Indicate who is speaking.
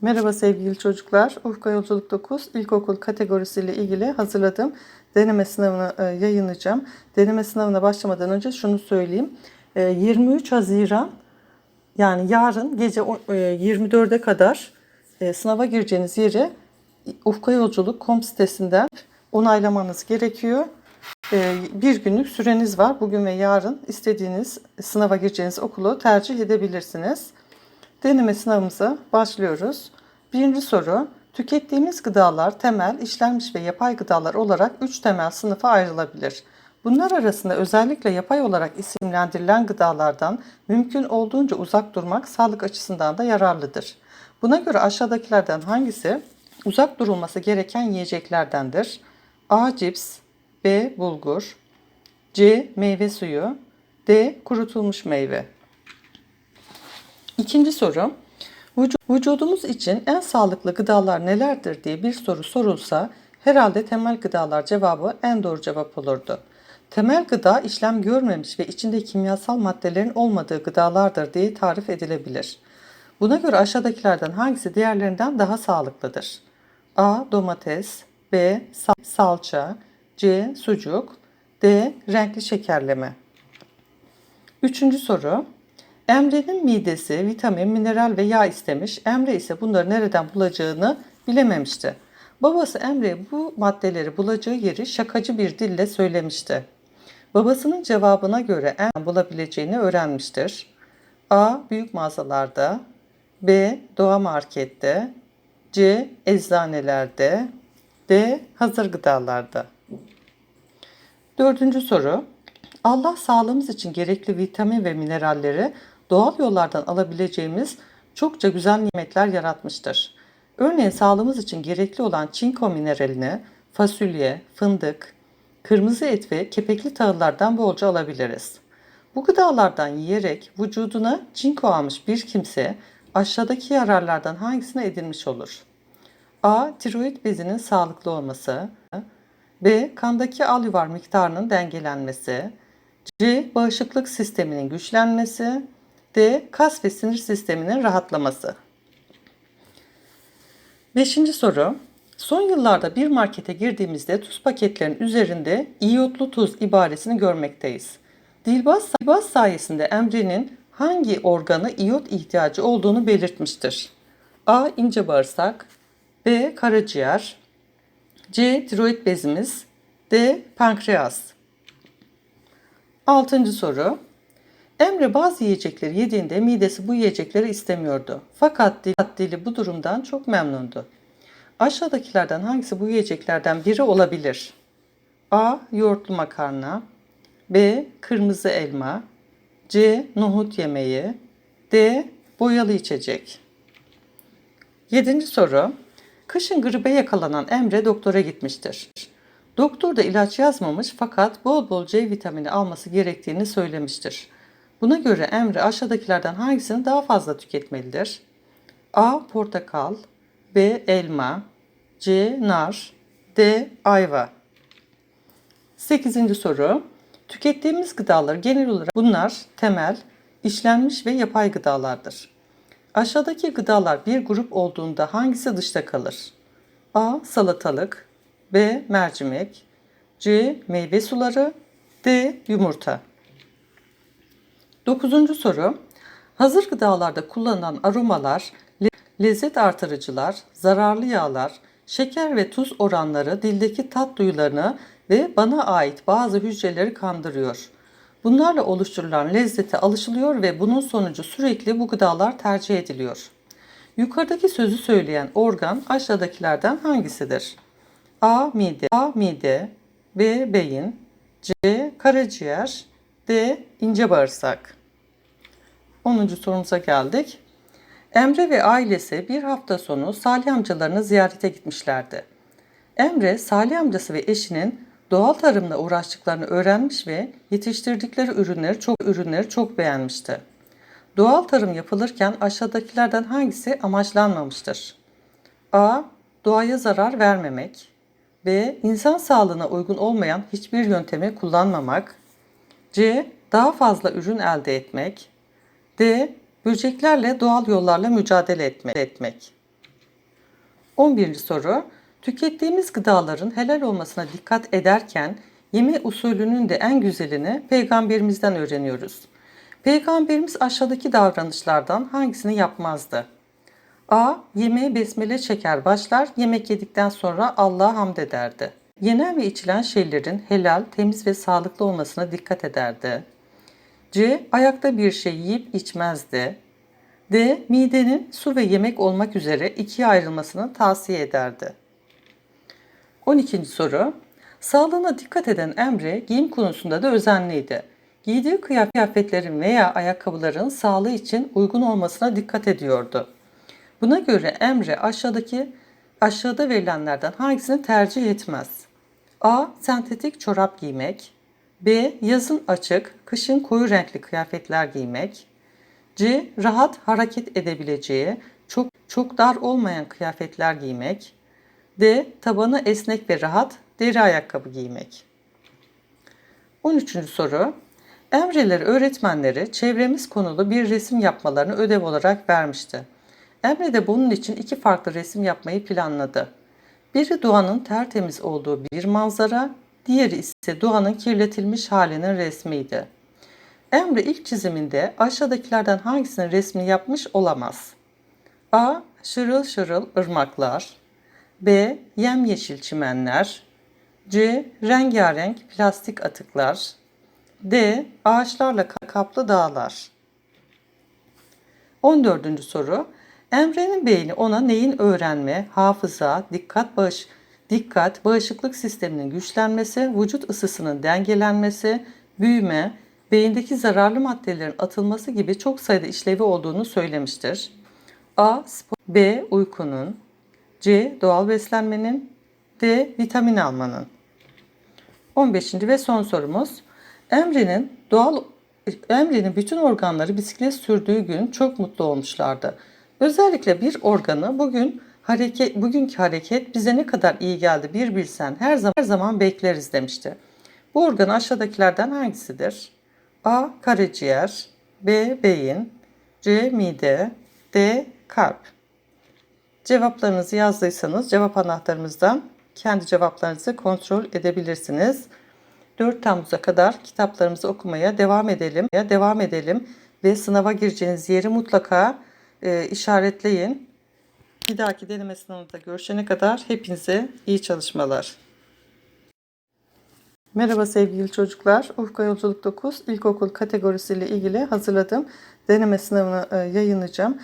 Speaker 1: Merhaba sevgili çocuklar. Ufka Yolculuk 9 ilkokul kategorisiyle ilgili hazırladığım deneme sınavını e, yayınlayacağım. Deneme sınavına başlamadan önce şunu söyleyeyim. E, 23 Haziran yani yarın gece o- e, 24'e kadar e, sınava gireceğiniz yeri Ufka Yolculuk.com sitesinden onaylamanız gerekiyor. E, bir günlük süreniz var. Bugün ve yarın istediğiniz sınava gireceğiniz okulu tercih edebilirsiniz. Deneme sınavımıza başlıyoruz. Birinci soru. Tükettiğimiz gıdalar temel, işlenmiş ve yapay gıdalar olarak üç temel sınıfa ayrılabilir. Bunlar arasında özellikle yapay olarak isimlendirilen gıdalardan mümkün olduğunca uzak durmak sağlık açısından da yararlıdır. Buna göre aşağıdakilerden hangisi uzak durulması gereken yiyeceklerdendir? A. Cips B. Bulgur C. Meyve suyu D. Kurutulmuş meyve İkinci soru. Vücu- Vücudumuz için en sağlıklı gıdalar nelerdir diye bir soru sorulsa herhalde temel gıdalar cevabı en doğru cevap olurdu. Temel gıda işlem görmemiş ve içinde kimyasal maddelerin olmadığı gıdalardır diye tarif edilebilir. Buna göre aşağıdakilerden hangisi diğerlerinden daha sağlıklıdır? A. Domates B. sal- Salça C. Sucuk D. Renkli şekerleme Üçüncü soru. Emre'nin midesi vitamin, mineral ve yağ istemiş. Emre ise bunları nereden bulacağını bilememişti. Babası Emre'ye bu maddeleri bulacağı yeri şakacı bir dille söylemişti. Babasının cevabına göre Emre bulabileceğini öğrenmiştir. A. Büyük mağazalarda B. Doğa markette C. Eczanelerde D. Hazır gıdalarda Dördüncü soru. Allah sağlığımız için gerekli vitamin ve mineralleri doğal yollardan alabileceğimiz çokça güzel nimetler yaratmıştır. Örneğin sağlığımız için gerekli olan çinko mineralini fasulye, fındık, kırmızı et ve kepekli tahıllardan bolca alabiliriz. Bu gıdalardan yiyerek vücuduna çinko almış bir kimse aşağıdaki yararlardan hangisine edinmiş olur? A. Tiroid bezinin sağlıklı olması. B. Kandaki al yuvar miktarının dengelenmesi. C. Bağışıklık sisteminin güçlenmesi. D. Kas ve sinir sisteminin rahatlaması. Beşinci soru. Son yıllarda bir markete girdiğimizde tuz paketlerinin üzerinde iyotlu tuz ibaresini görmekteyiz. Dilbaz, Dilbaz sayesinde Emre'nin hangi organı iyot ihtiyacı olduğunu belirtmiştir. A. ince bağırsak B. Karaciğer C. Tiroid bezimiz D. Pankreas Altıncı soru. Emre bazı yiyecekleri yediğinde midesi bu yiyecekleri istemiyordu. Fakat dili, bu durumdan çok memnundu. Aşağıdakilerden hangisi bu yiyeceklerden biri olabilir? A. Yoğurtlu makarna B. Kırmızı elma C. Nohut yemeği D. Boyalı içecek Yedinci soru. Kışın gribe yakalanan Emre doktora gitmiştir. Doktor da ilaç yazmamış fakat bol bol C vitamini alması gerektiğini söylemiştir. Buna göre Emre aşağıdakilerden hangisini daha fazla tüketmelidir? A. Portakal B. Elma C. Nar D. Ayva 8. soru. Tükettiğimiz gıdalar genel olarak bunlar temel, işlenmiş ve yapay gıdalardır. Aşağıdaki gıdalar bir grup olduğunda hangisi dışta kalır? A. Salatalık B. Mercimek C. Meyve suları D. Yumurta 9. soru. Hazır gıdalarda kullanılan aromalar, le- lezzet artırıcılar, zararlı yağlar, şeker ve tuz oranları dildeki tat duyularını ve bana ait bazı hücreleri kandırıyor. Bunlarla oluşturulan lezzete alışılıyor ve bunun sonucu sürekli bu gıdalar tercih ediliyor. Yukarıdaki sözü söyleyen organ aşağıdakilerden hangisidir? A. Mide A. Mide B. Beyin C. Karaciğer D. ince bağırsak 10. sorumuza geldik. Emre ve ailesi bir hafta sonu Salih amcalarını ziyarete gitmişlerdi. Emre, Salih amcası ve eşinin doğal tarımla uğraştıklarını öğrenmiş ve yetiştirdikleri ürünleri çok ürünleri çok beğenmişti. Doğal tarım yapılırken aşağıdakilerden hangisi amaçlanmamıştır? A. Doğaya zarar vermemek. B. İnsan sağlığına uygun olmayan hiçbir yöntemi kullanmamak. C. Daha fazla ürün elde etmek. D. Böceklerle doğal yollarla mücadele etme- etmek. 11. soru. Tükettiğimiz gıdaların helal olmasına dikkat ederken yeme usulünün de en güzelini peygamberimizden öğreniyoruz. Peygamberimiz aşağıdaki davranışlardan hangisini yapmazdı? A. Yemeğe besmele çeker başlar, yemek yedikten sonra Allah'a hamd ederdi. Yenen ve içilen şeylerin helal, temiz ve sağlıklı olmasına dikkat ederdi. C. Ayakta bir şey yiyip içmezdi. D. Midenin su ve yemek olmak üzere ikiye ayrılmasını tavsiye ederdi. 12. soru. Sağlığına dikkat eden Emre giyim konusunda da özenliydi. Giydiği kıyafetlerin veya ayakkabıların sağlığı için uygun olmasına dikkat ediyordu. Buna göre Emre aşağıdaki aşağıda verilenlerden hangisini tercih etmez? A. Sentetik çorap giymek. B. Yazın açık, kışın koyu renkli kıyafetler giymek. C. Rahat hareket edebileceği, çok çok dar olmayan kıyafetler giymek. D. Tabanı esnek ve rahat deri ayakkabı giymek. 13. soru. Emreleri öğretmenleri çevremiz konulu bir resim yapmalarını ödev olarak vermişti. Emre de bunun için iki farklı resim yapmayı planladı. Biri doğanın tertemiz olduğu bir manzara, diğeri ise doğanın kirletilmiş halinin resmiydi. Emre ilk çiziminde aşağıdakilerden hangisinin resmini yapmış olamaz? A. Şırıl şırıl ırmaklar B. Yemyeşil çimenler C. Rengarenk plastik atıklar D. Ağaçlarla kaplı dağlar 14. soru. Emre'nin beyni ona neyin öğrenme, hafıza, dikkat bağış, dikkat, bağışıklık sisteminin güçlenmesi, vücut ısısının dengelenmesi, büyüme, beyindeki zararlı maddelerin atılması gibi çok sayıda işlevi olduğunu söylemiştir. A. Spor, B. Uykunun, C. Doğal beslenmenin, D. Vitamin almanın. 15. ve son sorumuz. Emre'nin doğal Emre'nin bütün organları bisiklet sürdüğü gün çok mutlu olmuşlardı. Özellikle bir organı bugün hareket bugünkü hareket bize ne kadar iyi geldi bir bilsen her zaman her zaman bekleriz demişti. Bu organ aşağıdakilerden hangisidir? A. Karaciğer B. Beyin C. Mide D. Kalp Cevaplarınızı yazdıysanız cevap anahtarımızdan kendi cevaplarınızı kontrol edebilirsiniz. 4 Temmuz'a kadar kitaplarımızı okumaya devam edelim. Devam edelim ve sınava gireceğiniz yeri mutlaka e, işaretleyin. Bir dahaki deneme sınavında görüşene kadar hepinize iyi çalışmalar. Merhaba sevgili çocuklar. Ufka Yolculuk 9 ilkokul kategorisiyle ilgili hazırladığım deneme sınavını e, yayınlayacağım.